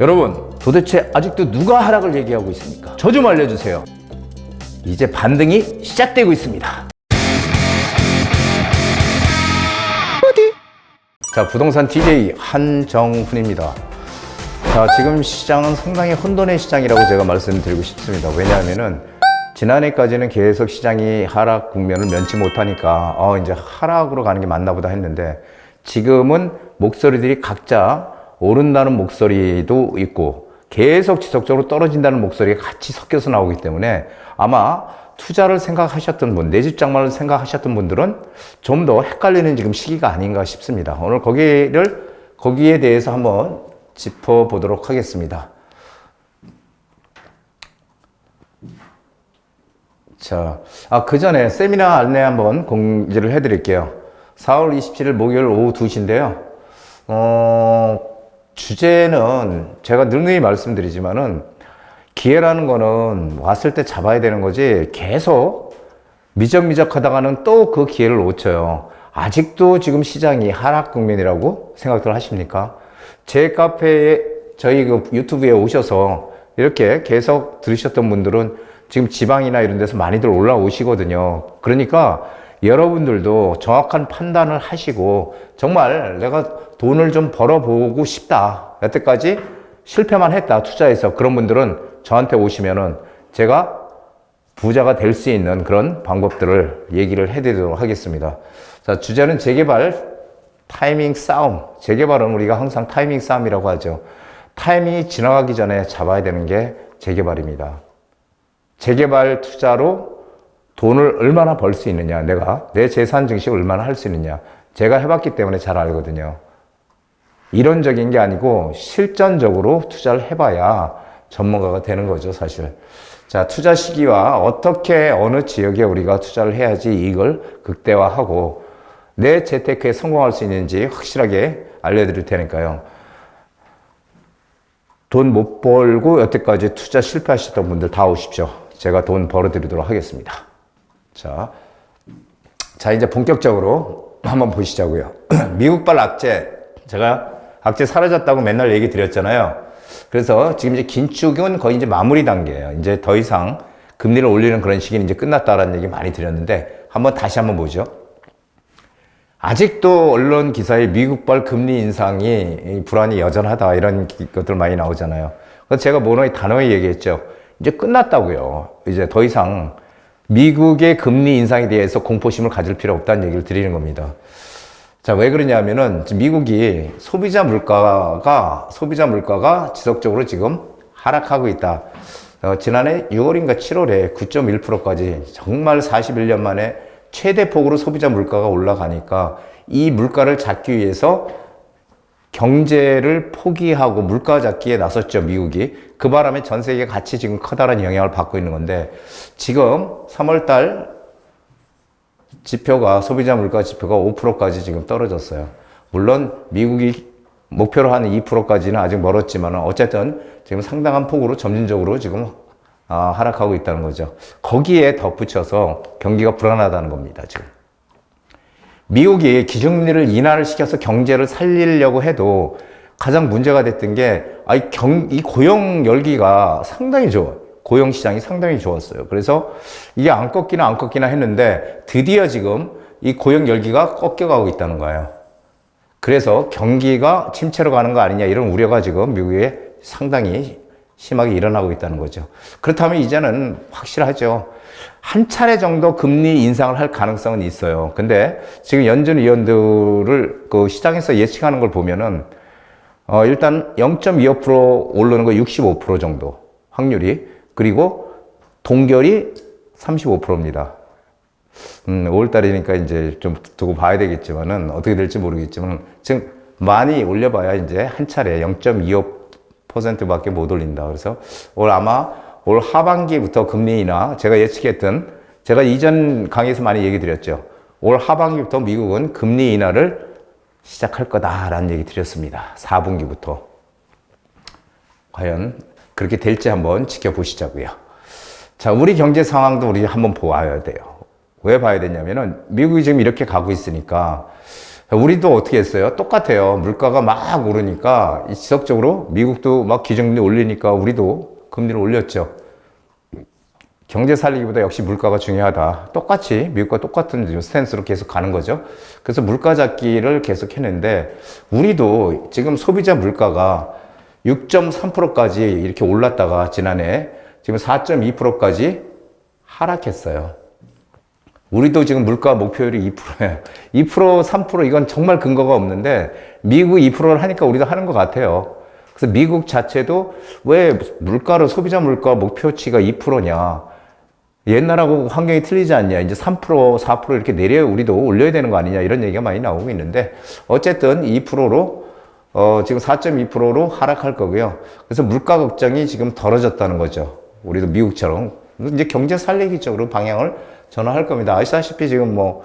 여러분, 도대체 아직도 누가 하락을 얘기하고 있습니까? 저 좀 알려주세요. 이제 반등이 시작되고 있습니다. 어디? 자, 부동산 DJ 한정훈입니다. 자, 지금 시장은 상당히 혼돈의 시장이라고 제가 말씀드리고 싶습니다. 왜냐하면은 지난해까지는 계속 시장이 하락 국면을 면치 못하니까 어, 이제 하락으로 가는 게 맞나 보다 했는데 지금은 목소리들이 각자 오른다는 목소리도 있고 계속 지속적으로 떨어진다는 목소리가 같이 섞여서 나오기 때문에 아마 투자를 생각하셨던 분, 내 집 장만을 생각하셨던 분들은 좀 더 헷갈리는 지금 시기가 아닌가 싶습니다. 오늘 거기를, 거기에 대해서 한번 짚어보도록 하겠습니다. 자, 아, 그 전에 세미나 안내 한번 공지를 해드릴게요. 4월 27일 목요일 오후 2시인데요. 어, 주제는 제가 늘늘 말씀드리지만은 기회라는 거는 왔을 때 잡아야 되는 거지 계속 미적미적 하다가는 또 그 기회를 놓쳐요. 아직도 지금 시장이 하락 국면이라고 생각들 하십니까? 제 카페에 저희 그 유튜브에 오셔서 이렇게 계속 들으셨던 분들은 지금 지방이나 이런 데서 많이들 올라오시거든요. 그러니까 여러분들도 정확한 판단을 하시고 정말 내가 돈을 좀 벌어보고 싶다. 여태까지 실패만 했다. 투자해서 그런 분들은 저한테 오시면은 제가 부자가 될 수 있는 그런 방법들을 얘기를 해드리도록 하겠습니다. 자, 주제는 재개발 타이밍 싸움. 재개발은 우리가 항상 타이밍 싸움이라고 하죠. 타이밍이 지나가기 전에 잡아야 되는 게 재개발입니다. 재개발 투자로 돈을 얼마나 벌 수 있느냐, 내가 내 재산 증식을 얼마나 할 수 있느냐, 제가 해봤기 때문에 잘 알거든요. 이론적인 게 아니고 실전적으로 투자를 해봐야 전문가가 되는 거죠, 사실. 자, 투자 시기와 어떻게 어느 지역에 우리가 투자를 해야지 이걸 극대화하고 내 재테크에 성공할 수 있는지 확실하게 알려드릴 테니까요. 돈 못 벌고 여태까지 투자 실패하셨던 분들 다 오십시오. 제가 돈 벌어드리도록 하겠습니다. 자, 자 이제 본격적으로 한번 보시자고요. 미국발 악재 제가 악재 사라졌다고 맨날 얘기 드렸잖아요. 그래서 지금 이제 긴축은 거의 이제 마무리 단계예요. 이제 더 이상 금리를 올리는 그런 시기는 이제 끝났다라는 얘기 많이 드렸는데 한번 다시 한번 보죠. 아직도 언론 기사에 미국발 금리 인상이 불안이 여전하다 이런 것들 많이 나오잖아요. 그래서 제가 뭐노이 단호히 얘기했죠. 이제 끝났다고요. 이제 더 이상 미국의 금리 인상에 대해서 공포심을 가질 필요 없다는 얘기를 드리는 겁니다. 자, 왜 그러냐면은 미국이 소비자 물가가 소비자 물가가 지속적으로 지금 하락하고 있다. 어, 지난해 6월인가 7월에 9.1%까지 정말 41년 만에 최대 폭으로 소비자 물가가 올라가니까 이 물가를 잡기 위해서 경제를 포기하고 물가 잡기에 나섰죠, 미국이. 그 바람에 전 세계 같이 지금 커다란 영향을 받고 있는 건데, 지금 3월 달 지표가, 소비자 물가 지표가 5%까지 지금 떨어졌어요. 물론 미국이 목표로 하는 2%까지는 아직 멀었지만, 어쨌든 지금 상당한 폭으로 점진적으로 지금 아, 하락하고 있다는 거죠. 거기에 덧붙여서 경기가 불안하다는 겁니다, 지금. 미국이 기준금리를 인하를 시켜서 경제를 살리려고 해도 가장 문제가 됐던 게, 아, 이 경, 이 고용 열기가 상당히 좋아요. 고용 시장이 상당히 좋았어요. 그래서 이게 안 꺾이나 안 꺾이나 했는데 드디어 지금 이 고용 열기가 꺾여가고 있다는 거예요. 그래서 경기가 침체로 가는 거 아니냐 이런 우려가 지금 미국에 상당히 심하게 일어나고 있다는 거죠. 그렇다면 이제는 확실하죠. 한 차례 정도 금리 인상을 할 가능성은 있어요. 근데 지금 연준 위원들을 그 시장에서 예측하는 걸 보면은 어 일단 0.25% 오르는 거 65% 정도 확률이 그리고 동결이 35%입니다. 음, 5월 달이니까 이제 좀 두고 봐야 되겠지만은 어떻게 될지 모르겠지만 지금 많이 올려봐야 이제 한 차례 0.25% 밖에 못 올린다. 그래서 올 아마 올 하반기부터 금리 인하 제가 예측했던 제가 이전 강의에서 많이 얘기 드렸죠. 올 하반기부터 미국은 금리 인하를 시작할 거다라는 얘기 드렸습니다. 4분기부터. 과연 그렇게 될지 한번 지켜보시자고요. 자, 우리 경제 상황도 우리 한번 보아야 돼요. 왜 봐야 되냐면은 미국이 지금 이렇게 가고 있으니까 우리도 어떻게 했어요? 똑같아요. 물가가 막 오르니까 이 지속적으로 미국도 막 기준금리 올리니까 우리도 금리를 올렸죠. 경제 살리기보다 역시 물가가 중요하다. 똑같이 미국과 똑같은 스탠스로 계속 가는 거죠. 그래서 물가 잡기를 계속 했는데 우리도 지금 소비자 물가가 6.3%까지 이렇게 올랐다가 지난해 지금 4.2%까지 하락했어요. 우리도 지금 물가 목표율이 2%예요. 2% 3% 이건 정말 근거가 없는데 미국 2%를 하니까 우리도 하는 것 같아요. 그래서 미국 자체도 왜 물가를 소비자 물가 목표치가 2%냐? 옛날하고 환경이 틀리지 않냐. 이제 3%, 4% 이렇게 내려 우리도 올려야 되는 거 아니냐. 이런 얘기가 많이 나오고 있는데 어쨌든 2%로 어, 지금 4.2%로 하락할 거고요. 그래서 물가 걱정이 지금 덜어졌다는 거죠. 우리도 미국처럼. 이제 경제 살리기 쪽으로 방향을 전환할 겁니다. 아시다시피 지금 뭐,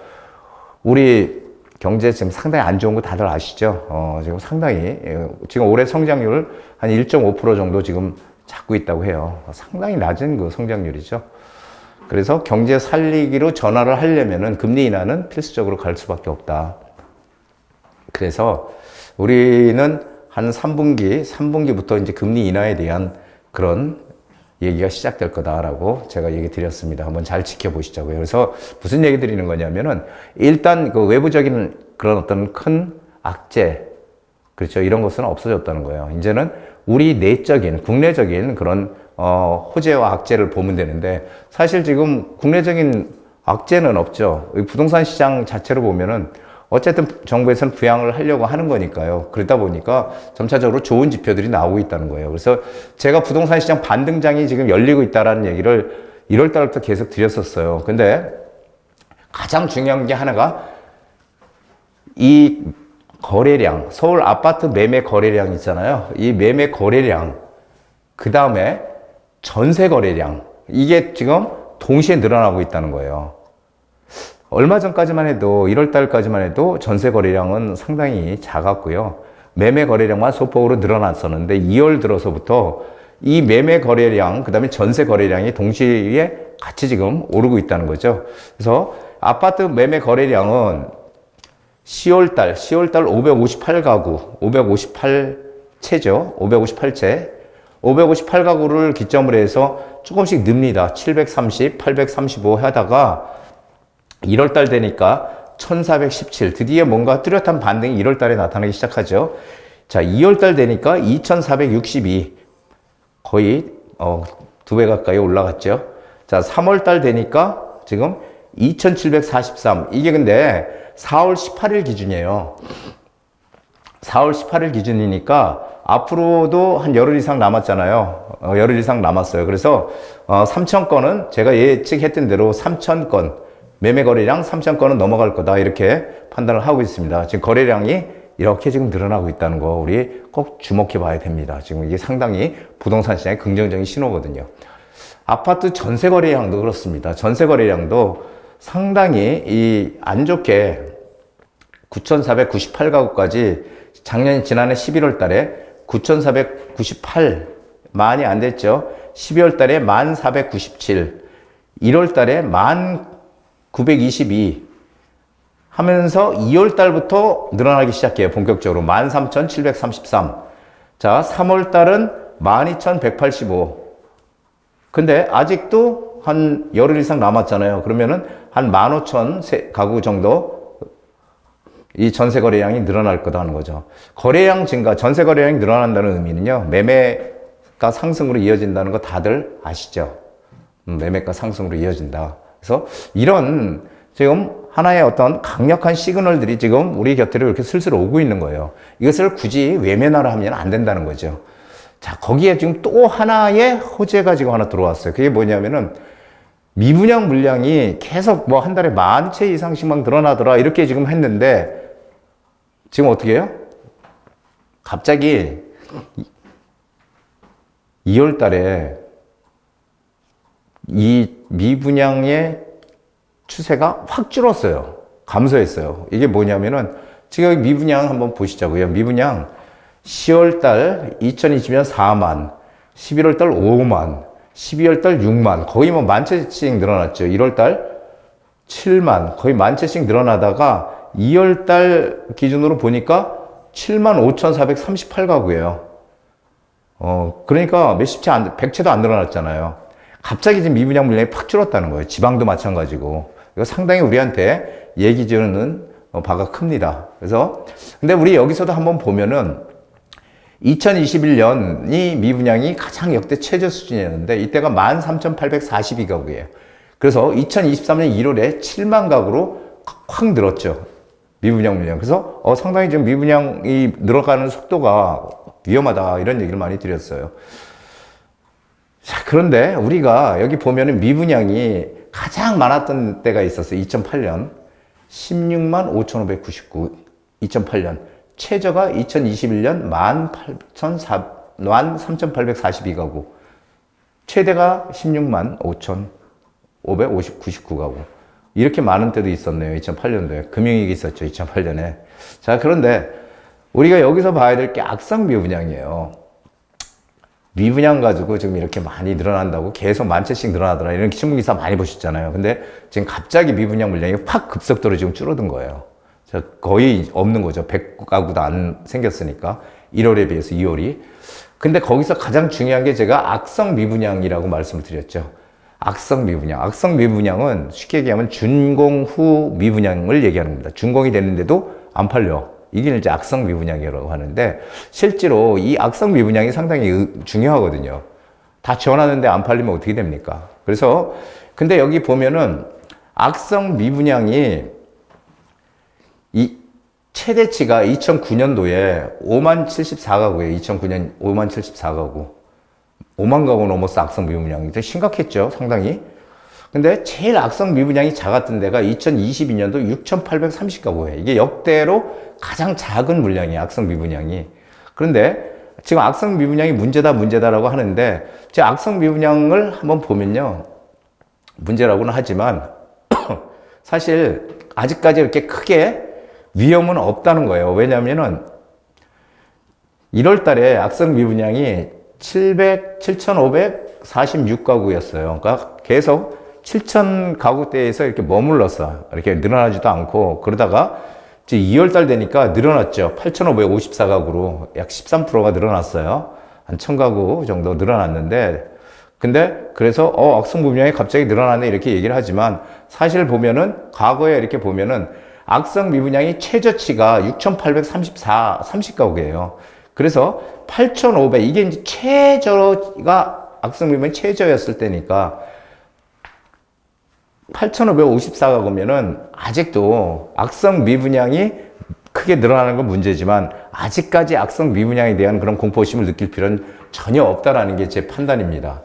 우리 경제 지금 상당히 안 좋은 거 다들 아시죠? 어, 지금 상당히, 예, 지금 올해 성장률 한 1.5% 정도 지금 잡고 있다고 해요. 상당히 낮은 그 성장률이죠. 그래서 경제 살리기로 전환을 하려면은 금리 인하는 필수적으로 갈 수밖에 없다. 그래서 우리는 한 3분기, 3분기부터 이제 금리 인하에 대한 그런 얘기가 시작될 거다라고 제가 얘기 드렸습니다. 한번 잘 지켜보시자고요. 그래서 무슨 얘기 드리는 거냐면은 일단 그 외부적인 그런 어떤 큰 악재, 그렇죠. 이런 것은 없어졌다는 거예요. 이제는 우리 내적인, 국내적인 그런 어, 호재와 악재를 보면 되는데 사실 지금 국내적인 악재는 없죠. 이 부동산 시장 자체로 보면은 어쨌든 정부에서는 부양을 하려고 하는 거니까요. 그러다 보니까 점차적으로 좋은 지표들이 나오고 있다는 거예요. 그래서 제가 부동산 시장 반등장이 지금 열리고 있다라는 얘기를 1월 달부터 계속 드렸었어요. 근데 가장 중요한 게 하나가 이 거래량, 서울 아파트 매매 거래량 있잖아요. 이 매매 거래량, 그 다음에 전세 거래량, 이게 지금 동시에 늘어나고 있다는 거예요. 얼마 전까지만 해도 1월 달까지만 해도 전세 거래량은 상당히 작았고요. 매매 거래량만 소폭으로 늘어났었는데 2월 들어서부터 이 매매 거래량, 그 다음에 전세 거래량이 동시에 같이 지금 오르고 있다는 거죠. 그래서 아파트 매매 거래량은 10월 달, 10월 달 558가구, 558채죠. 558채. 558가구를 기점으로 해서 조금씩 늡니다. 730, 835 하다가 1월 달 되니까 1417 드디어 뭔가 뚜렷한 반등이 1월 달에 나타나기 시작하죠. 자, 2월 달 되니까 2462 거의 어, 두 배 가까이 올라갔죠. 자, 3월 달 되니까 지금 2743 이게 근데 4월 18일 기준이에요. 4월 18일 기준이니까 앞으로도 한 열흘 이상 남았잖아요. 어, 열흘 이상 남았어요. 그래서 어, 3천 건은 제가 예측했던 대로 3천 건 매매 거래량 3천 건은 넘어갈 거다 이렇게 판단을 하고 있습니다. 지금 거래량이 이렇게 지금 늘어나고 있다는 거 우리 꼭 주목해 봐야 됩니다. 지금 이게 상당히 부동산 시장의 긍정적인 신호거든요. 아파트 전세 거래량도 그렇습니다. 전세 거래량도 상당히 이 안 좋게 9,498가구까지 작년 지난해 11월 달에 9,498 많이 안 됐죠. 12월 달에 1,497 1월 달에 1,922 하면서 2월 달부터 늘어나기 시작해요. 본격적으로 13,733. 자, 3월 달은 12,185. 근데 아직도 한 열흘 이상 남았잖아요. 그러면은 한 15,000 가구 정도 이 전세 거래량이 늘어날 거다 하는 거죠. 거래량 증가, 전세 거래량이 늘어난다는 의미는요. 매매가 상승으로 이어진다는 거 다들 아시죠? 음, 매매가 상승으로 이어진다. 그래서 이런 지금 하나의 어떤 강력한 시그널들이 지금 우리 곁으로 이렇게 슬슬 오고 있는 거예요. 이것을 굳이 외면하라 하면 안 된다는 거죠. 자, 거기에 지금 또 하나의 호재가 지금 하나 들어왔어요. 그게 뭐냐면은 미분양 물량이 계속 뭐 한 달에 만 채 이상씩만 늘어나더라 이렇게 지금 했는데 지금 어떻게 해요? 갑자기 2월 달에 이 미분양의 추세가 확 줄었어요. 감소했어요. 이게 뭐냐면은 지금 미분양 한번 보시자고요. 미분양 10월 달 2020년 4만, 11월 달 5만, 12월 달 6만, 거의 뭐 만 채씩 늘어났죠. 1월 달 7만, 거의 만 채씩 늘어나다가 2월 달 기준으로 보니까 75,438가구예요. 어, 그러니까 몇십 채 안, 100채도 안 늘어났잖아요. 갑자기 지금 미분양 물량이 팍 줄었다는 거예요. 지방도 마찬가지고. 이거 상당히 우리한테 얘기 주는 어, 바가 큽니다. 그래서, 근데 우리 여기서도 한번 보면은 2021년이 미분양이 가장 역대 최저 수준이었는데 이때가 13,842가구예요. 그래서 2023년 1월에 7만 가구로 확 늘었죠. 미분양 물량. 그래서 어, 상당히 좀 미분양이 늘어가는 속도가 위험하다 이런 얘기를 많이 드렸어요. 자, 그런데 우리가 여기 보면은 미분양이 가장 많았던 때가 있었어요. 2008년 16만 5,599. 2008년 최저가 2021년 13,842가구. 최대가 16만 5,599가구. 이렇게 많은 때도 있었네요. 2008년도에. 금융위기 있었죠. 2008년에. 자, 그런데 우리가 여기서 봐야 될 게 악성 미분양이에요. 미분양 가지고 지금 이렇게 많이 늘어난다고 계속 만 채씩 늘어나더라. 이런 신문 기사 많이 보셨잖아요. 근데 지금 갑자기 미분양 물량이 확 급속도로 지금 줄어든 거예요. 자, 거의 없는 거죠. 100가구도 안 생겼으니까. 1월에 비해서 2월이. 근데 거기서 가장 중요한 게 제가 악성 미분양이라고 말씀을 드렸죠. 악성 미분양. 악성 미분양은 쉽게 얘기하면 준공 후 미분양을 얘기하는 겁니다. 준공이 됐는데도 안 팔려. 이게 이제 악성 미분양이라고 하는데 실제로 이 악성 미분양이 상당히 의- 중요하거든요. 다 지원하는데 안 팔리면 어떻게 됩니까? 그래서 근데 여기 보면은 악성 미분양이 이 최대치가 2009년도에 5만 74가구예요. 2009년 5만 74가구. 5만 가구 넘어서 악성 미분양이 심각했죠. 상당히. 근데 제일 악성 미분양이 작았던 데가 2022년도 6,830가구예요. 이게 역대로 가장 작은 물량이에요. 악성 미분양이. 그런데 지금 악성 미분양이 문제다 문제다라고 하는데 제 악성 미분양을 한번 보면요. 문제라고는 하지만 사실 아직까지 이렇게 크게 위험은 없다는 거예요. 왜냐면은 1월 달에 악성 미분양이 700, 7,546가구였어요. 그러니까 계속 7,000 가구대에서 이렇게 머물렀어. 이렇게 늘어나지도 않고 그러다가 이제 2월 달 되니까 늘어났죠. 8,554가구로 약 13%가 늘어났어요. 한 1,000가구 정도 늘어났는데 근데 그래서 어 악성 미분양이 갑자기 늘어나네 이렇게 얘기를 하지만 사실 보면은 과거에 이렇게 보면은 악성 미분양이 최저치가 6,834 30가구예요. 그래서 8,500 이게 이제 최저가 악성 미분양 최저였을 때니까 8,554가구면은 아직도 악성 미분양이 크게 늘어나는 건 문제지만 아직까지 악성 미분양에 대한 그런 공포심을 느낄 필요는 전혀 없다라는 게 제 판단입니다.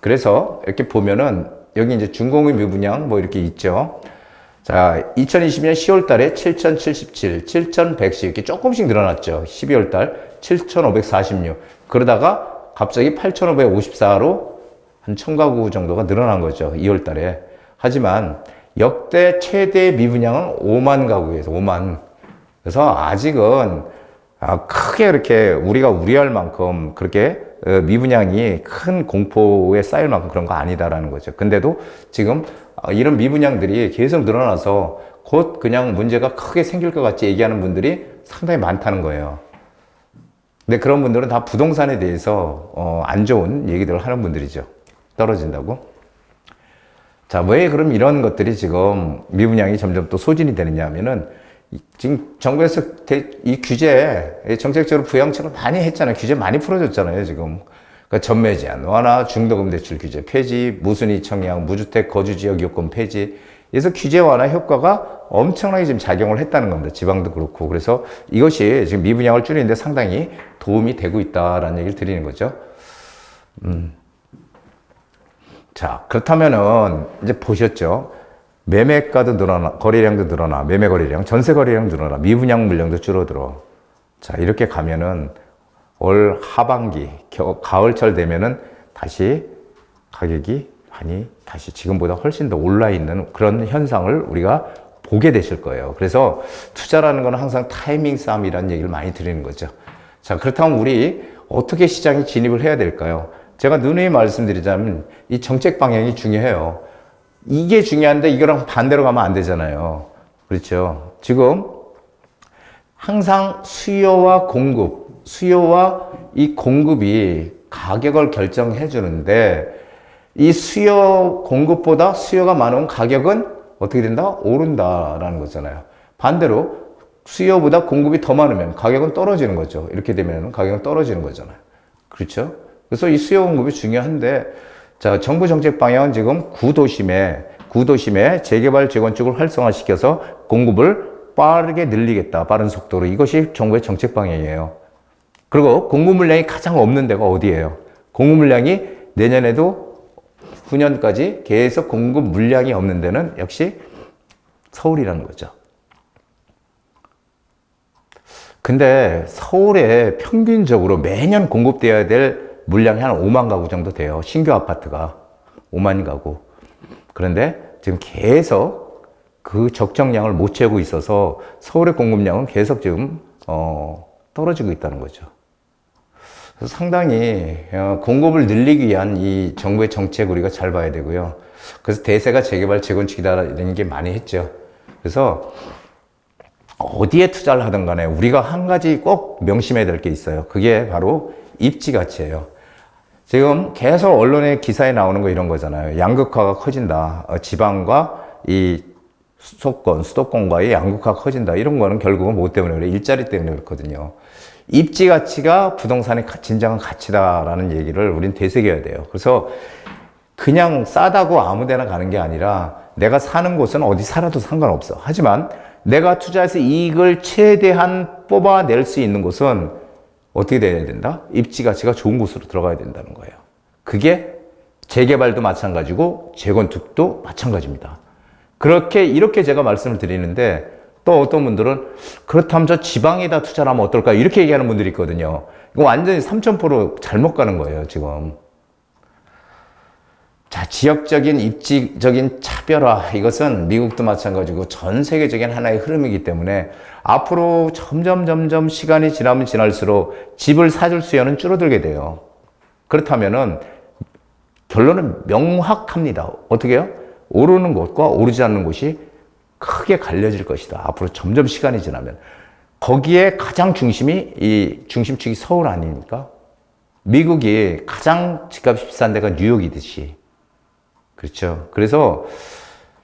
그래서 이렇게 보면은 여기 이제 준공의 미분양 뭐 이렇게 있죠. 자, 2020년 10월 달에 7,077, 7,110 이렇게 조금씩 늘어났죠. 12월 달 7,546. 그러다가 갑자기 8,554로 한 1,000가구 정도가 늘어난 거죠. 2월 달에. 하지만 역대 최대 미분양은 5만 가구에서 5만. 그래서 아직은 아, 크게 이렇게 우리가 우려할 만큼 그렇게 어, 미분양이 큰 공포에 쌓일 만큼 그런 거 아니다라는 거죠. 근데도 지금 어, 이런 미분양들이 계속 늘어나서 곧 그냥 문제가 크게 생길 것 같이 얘기하는 분들이 상당히 많다는 거예요. 근데 그런 분들은 다 부동산에 대해서 어, 안 좋은 얘기들을 하는 분들이죠. 떨어진다고. 자, 왜 그럼 이런 것들이 지금 미분양이 점점 또 소진이 되느냐 하면은 이- 지금 정부에서 대- 이 규제, 이 정책적으로 부양책을 많이 했잖아요. 규제 많이 풀어줬잖아요, 지금. 그러니까 전매 제한 완화, 중도금 대출 규제 폐지, 무순위 청약, 무주택 거주 지역 요건 폐지. 그래서 규제 완화 효과가 엄청나게 지금 작용을 했다는 겁니다. 지방도 그렇고. 그래서 이것이 지금 미분양을 줄이는데 상당히 도움이 되고 있다라는 얘기를 드리는 거죠. 자, 그렇다면은 이제 보셨죠? 매매가도 늘어나, 거래량도 늘어나, 매매 거래량, 전세 거래량 늘어나, 미분양 물량도 줄어들어. 자, 이렇게 가면은 올 하반기, 겨, 가을철 되면은 다시 가격이 많이 다시 지금보다 훨씬 더 올라 있는 그런 현상을 우리가 보게 되실 거예요. 그래서 투자라는 건 항상 타이밍 싸움이라는 얘기를 많이 드리는 거죠. 자, 그렇다면 우리 어떻게 시장에 진입을 해야 될까요? 제가 누누이 말씀드리자면 이 정책 방향이 중요해요. 이게 중요한데 이거랑 반대로 가면 안 되잖아요. 그렇죠. 지금 항상 수요와 공급, 수요와 이 공급이 가격을 결정해 주는데 이 수요 공급보다 수요가 많은 가격은 어떻게 된다? 오른다라는 거잖아요. 반대로 수요보다 공급이 더 많으면 가격은 떨어지는 거죠. 이렇게 되면 가격은 떨어지는 거잖아요. 그렇죠? 그래서 이 수요 공급이 중요한데 자, 정부 정책 방향은 지금 구도심에 구도심에 재개발 재건축을 활성화시켜서 공급을 빠르게 늘리겠다. 빠른 속도로. 이것이 정부의 정책 방향이에요. 그리고 공급 물량이 가장 없는 데가 어디예요? 공급 물량이 내년에도 후년까지 계속 공급 물량이 없는 데는 역시 서울이라는 거죠. 근데 서울에 평균적으로 매년 공급되어야 될 물량이 한 5만 가구 정도 돼요. 신규 아파트가 5만 가구. 그런데 지금 계속 그 적정량을 못 채우고 있어서 서울의 공급량은 계속 지금 어, 떨어지고 있다는 거죠. 상당히 어, 공급을 늘리기 위한 이 정부의 정책 우리가 잘 봐야 되고요. 그래서 대세가 재개발 재건축이다라는 게 많이 했죠. 그래서 어디에 투자를 하든 간에 우리가 한 가지 꼭 명심해야 될 게 있어요. 그게 바로 입지 가치예요. 지금 계속 언론의 기사에 나오는 거 이런 거잖아요. 양극화가 커진다. 어, 지방과 이 수도권, 수도권과의 양극화가 커진다. 이런 거는 결국은 뭐 때문에 그래? 일자리 때문에 그렇거든요. 입지 가치가 부동산의 가- 진정한 가치다라는 얘기를 우린 되새겨야 돼요. 그래서 그냥 싸다고 아무 데나 가는 게 아니라 내가 사는 곳은 어디 살아도 상관없어. 하지만 내가 투자해서 이익을 최대한 뽑아낼 수 있는 곳은 어떻게 돼야 된다? 입지 가치가 좋은 곳으로 들어가야 된다는 거예요. 그게 재개발도 마찬가지고 재건축도 마찬가지입니다. 그렇게 이렇게 제가 말씀을 드리는데 또 어떤 분들은 그렇다면 저 지방에다 투자를 하면 어떨까 이렇게 얘기하는 분들이 있거든요. 이거 완전히 3000% 잘못 가는 거예요, 지금. 자, 지역적인 입지적인 차별화 이것은 미국도 마찬가지고 전 세계적인 하나의 흐름이기 때문에 앞으로 점점 점점 시간이 지나면 지날수록 집을 사줄 수요는 줄어들게 돼요. 그렇다면은 결론은 명확합니다. 어떻게요? 오르는 곳과 오르지 않는 곳이 크게 갈려질 것이다. 앞으로 점점 시간이 지나면 거기에 가장 중심이 이 중심축이 서울 아닙니까? 미국이 가장 집값이 비싼 데가 뉴욕이듯이 그렇죠. 그래서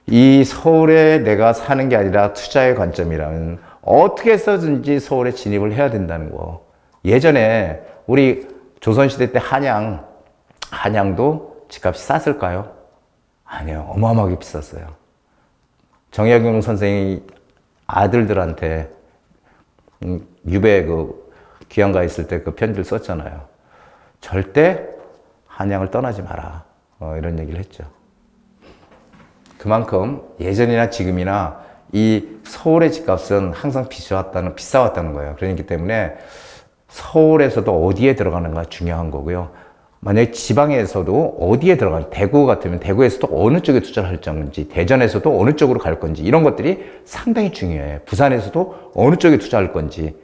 이 서울에 내가 사는 게 아니라 투자의 관점이라면 어떻게 해서든지 서울에 진입을 해야 된다는 거. 예전에 우리 조선시대 때 한양, 한양도 집값이 쌌을까요? 아니요. 어마어마하게 비쌌어요. 정약용 선생이 아들들한테 음, 유배 그 귀향가 있을 때 그 편지를 썼잖아요. 절대 한양을 떠나지 마라. 어, 이런 얘기를 했죠. 그만큼 예전이나 지금이나 이 서울의 집값은 항상 비싸왔다는, 비싸왔다는 거예요. 그렇기 때문에 서울에서도 어디에 들어가는가 중요한 거고요. 만약에 지방에서도 어디에 들어가, 대구 같으면 대구에서도 어느 쪽에 투자를 할 건지, 대전에서도 어느 쪽으로 갈 건지, 이런 것들이 상당히 중요해요. 부산에서도 어느 쪽에 투자할 건지,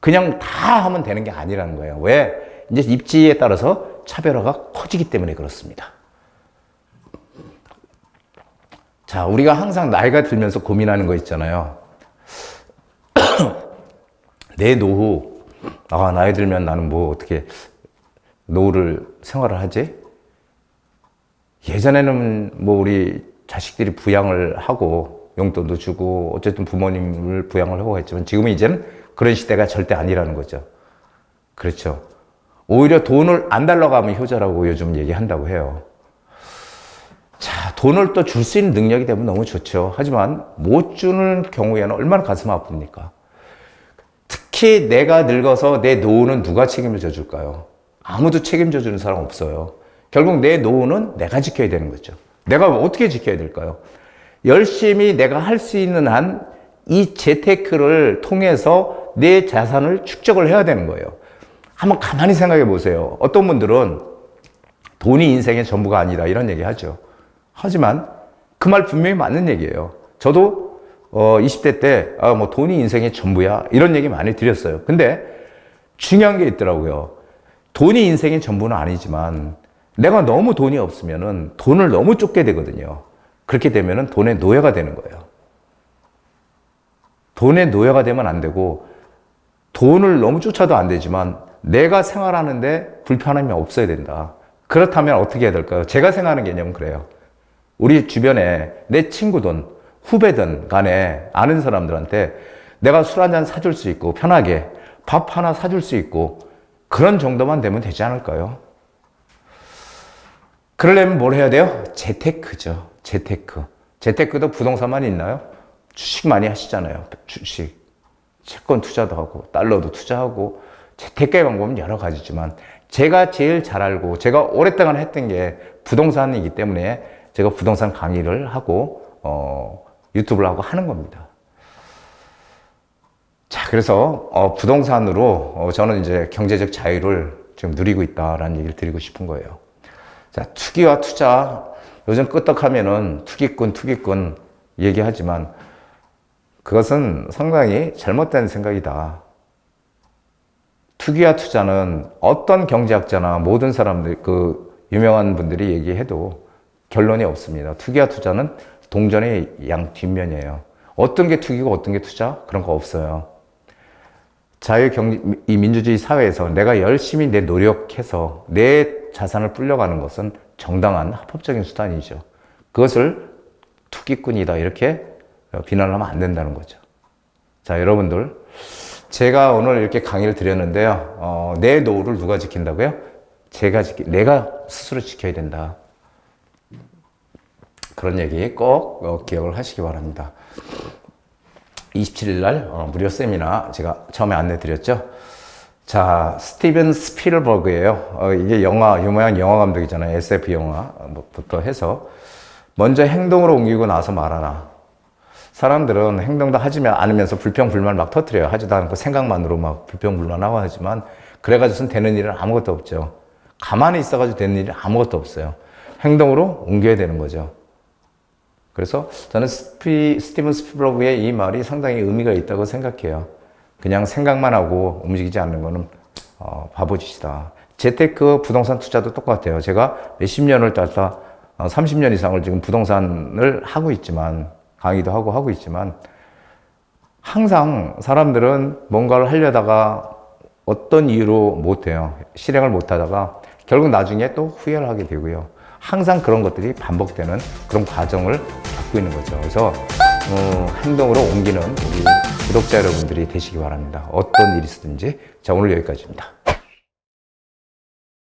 그냥 다 하면 되는 게 아니라는 거예요. 왜? 이제 입지에 따라서 차별화가 커지기 때문에 그렇습니다. 자, 우리가 항상 나이가 들면서 고민하는 거 있잖아요. 내 노후, 아, 나이 들면 나는 뭐 어떻게 노후를 생활을 하지? 예전에는 뭐 우리 자식들이 부양을 하고 용돈도 주고 어쨌든 부모님을 부양을 하고 했지만 지금은 이제는 그런 시대가 절대 아니라는 거죠. 그렇죠. 오히려 돈을 안 달라고 하면 효자라고 요즘 얘기한다고 해요. 자, 돈을 또 줄 수 있는 능력이 되면 너무 좋죠. 하지만 못 주는 경우에는 얼마나 가슴 아픕니까? 특히 내가 늙어서 내 노후는 누가 책임을 져줄까요? 아무도 책임져 주는 사람 없어요. 결국 내 노후는 내가 지켜야 되는 거죠. 내가 어떻게 지켜야 될까요? 열심히 내가 할 수 있는 한 이 재테크를 통해서 내 자산을 축적을 해야 되는 거예요. 한번 가만히 생각해 보세요. 어떤 분들은 돈이 인생의 전부가 아니다 이런 얘기 하죠. 하지만 그 말 분명히 맞는 얘기예요. 저도 어 20대 때 아 뭐 돈이 인생의 전부야 이런 얘기 많이 드렸어요. 근데 중요한 게 있더라고요. 돈이 인생의 전부는 아니지만 내가 너무 돈이 없으면은 돈을 너무 쫓게 되거든요. 그렇게 되면은 돈의 노예가 되는 거예요. 돈의 노예가 되면 안 되고 돈을 너무 쫓아도 안 되지만 내가 생활하는데 불편함이 없어야 된다. 그렇다면 어떻게 해야 될까요? 제가 생각하는 개념은 그래요. 우리 주변에 내 친구든 후배든 간에 아는 사람들한테 내가 술 한 잔 사줄 수 있고 편하게 밥 하나 사줄 수 있고 그런 정도만 되면 되지 않을까요? 그러려면 뭘 해야 돼요? 재테크죠. 재테크. 재테크도 부동산만 있나요? 주식 많이 하시잖아요. 주식. 채권 투자도 하고, 달러도 투자하고, 재테크의 방법은 여러 가지지만, 제가 제일 잘 알고, 제가 오랫동안 했던 게 부동산이기 때문에 제가 부동산 강의를 하고, 어, 유튜브를 하고 하는 겁니다. 자, 그래서, 어, 부동산으로, 어, 저는 이제 경제적 자유를 지금 누리고 있다라는 얘기를 드리고 싶은 거예요. 자, 투기와 투자. 요즘 끄떡하면은 투기꾼, 투기꾼 얘기하지만 그것은 상당히 잘못된 생각이다. 투기와 투자는 어떤 경제학자나 모든 사람들, 그 유명한 분들이 얘기해도 결론이 없습니다. 투기와 투자는 동전의 양 뒷면이에요. 어떤 게 투기고 어떤 게 투자? 그런 거 없어요. 자유경, 이 민주주의 사회에서 내가 열심히 내 노력해서 내 자산을 불려가는 것은 정당한 합법적인 수단이죠. 그것을 투기꾼이다 이렇게 비난을 하면 안 된다는 거죠. 자, 여러분들. 제가 오늘 이렇게 강의를 드렸는데요. 어, 내 노후를 누가 지킨다고요? 제가 지키, 내가 스스로 지켜야 된다. 그런 얘기 꼭 어, 기억을 하시기 바랍니다. 27일 날 어, 무료 세미나 제가 처음에 안내 드렸죠. 자, 스티븐 스필버그예요. 어, 이게 영화 유명한 영화 감독이잖아요. SF 영화부터 해서 먼저 행동으로 옮기고 나서 말하라. 사람들은 행동도 하지 않으면서 불평불만 막 터트려요. 하지도 않고 생각만으로 막 불평불만하고 하지만 그래가지고선 되는 일은 아무것도 없죠. 가만히 있어가지고 되는 일이 아무것도 없어요. 행동으로 옮겨야 되는 거죠. 그래서 저는 스피, 스티븐 스피버그의 이 말이 상당히 의미가 있다고 생각해요. 그냥 생각만 하고 움직이지 않는 거는 어, 바보짓이다. 재테크 부동산 투자도 똑같아요. 제가 몇십 년을 따라 어, 30년 이상을 지금 부동산을 하고 있지만 강의도 하고 하고 있지만 항상 사람들은 뭔가를 하려다가 어떤 이유로 못해요. 실행을 못하다가 결국 나중에 또 후회를 하게 되고요. 항상 그런 것들이 반복되는 그런 과정을 겪고 있는 거죠. 그래서 어, 행동으로 옮기는 우리 구독자 여러분들이 되시기 바랍니다. 어떤 일이 있든지. 자, 오늘 여기까지입니다.